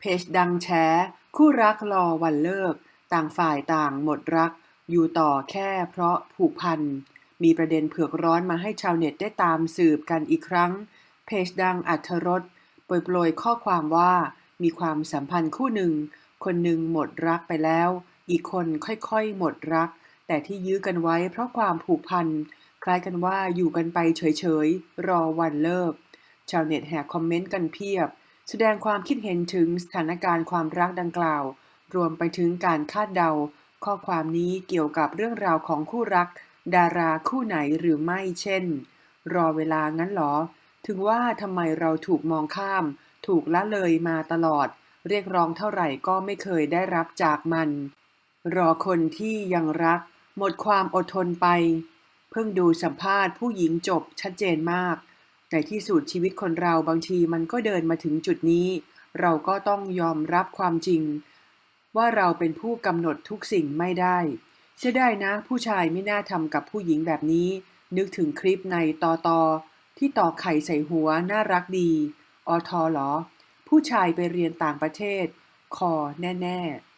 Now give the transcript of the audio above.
เพจดังแชร์คู่รักรอวันเลิก ต่างฝ่ายต่างหมดรัก อยู่ต่อแค่เพราะผูกพัน มีประเด็นเผือกร้อนมาให้ชาวเน็ตได้ตามสืบกันอีกครั้ง เพจดังอัธรสโปรยโปรยข้อความว่ามีความสัมพันธ์คู่หนึ่ง คนหนึ่งหมดรักไปแล้ว อีกคนค่อยๆ หมดรัก แต่ที่ยื้อกันไว้เพราะความผูกพัน คล้ายกันว่าอยู่กันไปเฉยๆ รอวันเลิก ชาวเน็ตแห่คอมเมนต์กันเพียบ แสดงความคิดเห็นถึงสถานการณ์ความรักดังกล่าว รวมไปถึงการคาดเดา ข้อความนี้เกี่ยวกับเรื่องราวของคู่รัก ดาราคู่ไหนหรือไม่เช่น รอเวลางั้นหรอ ถึงว่าทำไมเราถูกมองข้าม ถูกละเลยมาตลอด เรียกร้องเท่าไหร่ก็ไม่เคยได้รับจากมัน รอคนที่ยังรัก หมดความอดทนไป เพิ่งดูสัมภาษณ์ผู้หญิงจบชัดเจนมาก ในที่สุดชีวิตคนเราบางทีมันก็เดินมาถึงจุดนี้ เราก็ต้องยอมรับความจริง ว่าเราเป็นผู้กำหนดทุกสิ่งไม่ได้ เสียได้นะ ผู้ชายไม่น่าทำกับผู้หญิงแบบนี้ นึกถึงคลิปในตอตอที่ต่อไข่ใส่หัวน่ารักดี อทอเหรอ ผู้ชายไปเรียนต่างประเทศ คอแน่ ๆ